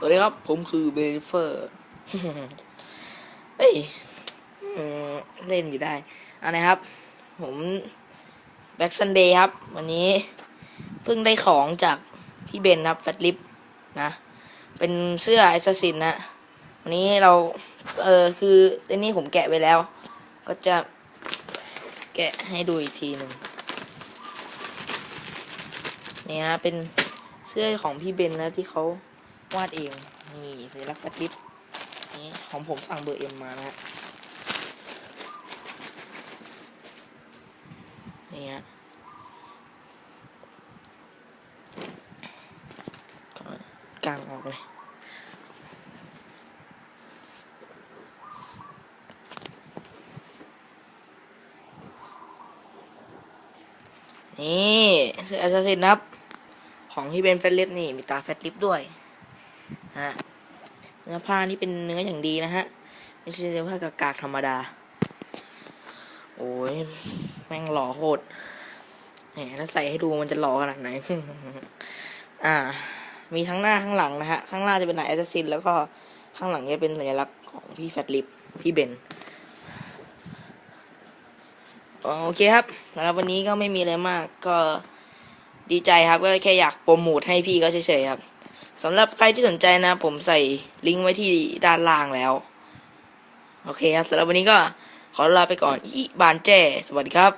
สวัสดีครับ ผมคือเบลิเฟอร์เฮ้ยเล่นอยู่ได้เอันนะครับ ผมแบ็กซันเดย์ครับ วันนี้เพิ่งได้ของจากพี่เบนครับแฟตลิปนะ เป็นเสื้อไอซ s ซินนะ วันนี้เรา เออคืออันนี้ผมแกะไปแล้ว ก็จะแกะให้ดูอีกทีหนึ่งเนี่ฮะเป็นเสื้อของพี่เบนนะที่เขา วาดเอง นี่สัญลักษณ์แฟตลิปนี่ของผมสั่งเบอร์เอ็มมานะฮะนี่ฮะกางออกเลยนี่เสื้อแอสซัสซินครับ ของที่เป็นแฟตลิปนี่ มีตาแฟตลิปด้วย ฮะเนื้อผ้านี่เป็นเนื้ออย่างดีนะฮะ ไม่ใช่เนื้อผ้ากากๆธรรมดา โอ้ยแม่งหล่อโคตรแหมถ้าใส่ให้ดูมันจะหล่อขนาดไหน อ่า มีทั้งหน้าข้งหลังนะฮะ ข้างหน้าจะเป็นลายแอสซัสซินแล้วก็ข้างหลังจะเป็นสัญลักษณ์ของพี่แฟตลิปพี่เบนโอเคครับสำหรับวันนี้ก็ไม่มีอะไรมากก็ดีใจครับ ก็แค่อยากโปรโมทให้พี่ก็เฉยๆครับ สำหรับใครที่สนใจนะ ผมใส่ลิงก์ไว้ที่ด้านล่างแล้ว โอเคครับสำหรับวันนี้ก็ขอลาไปก่อนอีบานแจ้ สวัสดีครับ